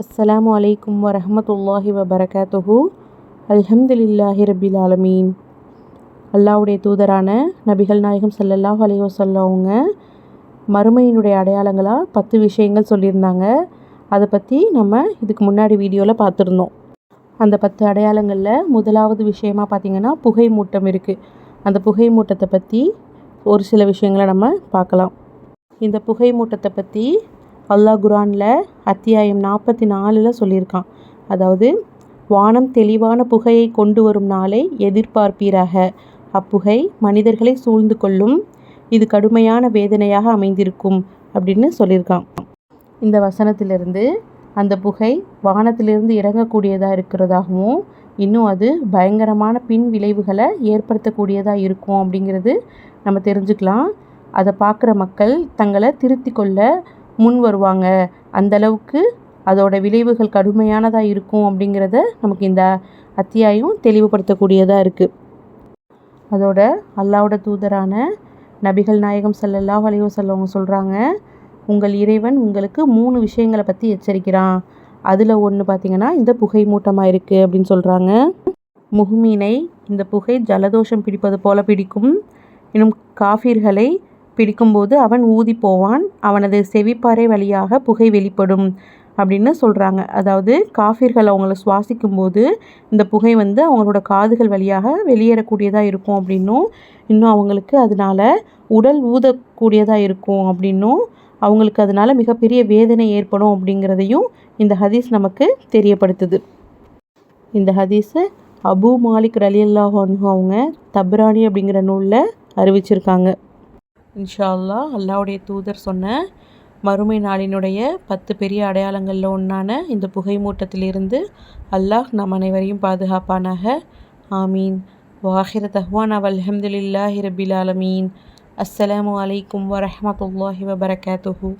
அஸ்லாம் வலைக்கம் வரமத்துல்லாஹி வபரகாத்துஹு. அல்ஹம்துலில்லாஹி ரபில் ஆலமீன். அல்லாவுடைய தூதரான நபிகள் நாயகம் சல்லல்லாஹ் அலைஹி வஸல்லம் அவங்க மறுமையினுடைய அடையாளங்களாக பத்து விஷயங்கள் சொல்லியிருந்தாங்க. அதை பற்றி நம்ம இதுக்கு முன்னாடி வீடியோவில் பார்த்துருந்தோம் அந்த பத்து அடையாளங்களில் முதலாவது விஷயமாக பார்த்திங்கன்னா புகை மூட்டம் இருக்குது அந்த புகை மூட்டத்தை பற்றி ஒரு சில விஷயங்களை நம்ம பார்க்கலாம் இந்த புகை மூட்டத்தை பற்றி அல்லாஹ் குரானில் அத்தியாயம் நாற்பத்தி நாலில் சொல்லியிருக்கான். அதாவது வானம் தெளிவான புகையை கொண்டு வரும் நாளை எதிர்பார்ப்பீராக. அப்புகை மனிதர்களை சூழ்ந்து கொள்ளும். இது கடுமையான வேதனையாக அமைந்திருக்கும் அப்படின்னு சொல்லியிருக்கான். இந்த வசனத்திலிருந்து அந்த புகை வானத்திலிருந்து இறங்கக்கூடியதாக இருக்கிறதாகவும் இன்னும் அது பயங்கரமான பின் விளைவுகளை ஏற்படுத்தக்கூடியதாக இருக்கும் அப்படிங்கிறது நம்ம தெரிஞ்சுக்கலாம். அதை பார்க்குற மக்கள் தங்களை திருத்தி கொள்ள முன் வருவாங்க. அந்தளவுக்கு அதோட விளைவுகள் கடுமையானதாக இருக்கும் அப்படிங்கிறத நமக்கு இந்த அத்தியாயம் தெளிவுபடுத்தக்கூடியதாக இருக்குது அதோட அல்லாவோட தூதரான நபிகள் நாயகம் செல்லல்லா அலைஹி செல்லவங்க சொல்கிறாங்க உங்கள் இறைவன் உங்களுக்கு மூணு விஷயங்களை பற்றி எச்சரிக்கிறான். அதில் ஒன்று பார்த்திங்கன்னா இந்த புகை மூட்டமாக இருக்குது அப்படின்னு சொல்கிறாங்க முகுமீனை இந்த புகை ஜலதோஷம் பிடிப்பது போல பிடிக்கும். இன்னும் காஃபிர்களை பிடிக்கும்போது அவன் ஊதி போவான் அவனது செவிப்பாறை வழியாக புகை வெளிப்படும் அப்படின்னு சொல்கிறாங்க அதாவது காஃபிர்கள் அவங்கள சுவாசிக்கும்போது இந்த புகை வந்து அவங்களோட காதுகள் வழியாக வெளியேறக்கூடியதாக இருக்கும் அப்படின்னும் இன்னும் அவங்களுக்கு அதனால உடல் ஊதக்கூடியதாக இருக்கும் அப்படின்னும் அவங்களுக்கு அதனால் மிகப்பெரிய வேதனை ஏற்படும் அப்படிங்கிறதையும் இந்த ஹதீஸ் நமக்கு தெரியப்படுத்துது. இந்த ஹதீஸு அபு மாலிக் ரலியல்லாஹு அவங்க தப்ரானி அப்படிங்கிற நூலில் அறிவிச்சிருக்காங்க. இன்ஷால்லா அல்லாவுடைய தூதர் சொன்ன மறுமை நாளினுடைய பத்து பெரிய அடையாளங்களில் ஒன்றான இந்த புகை மூட்டத்திலிருந்து அல்லாஹ் நம் அனைவரையும் பாதுகாப்பானாக. ஆமீன். வாஹிர தஹ்வான் அல்ஹம்துலில்லாஹி ரபில் ஆலமீன். அஸ்ஸலாமு அலைக்கும் வரஹமத்துல்லாஹி வபரகாத்துஹூ.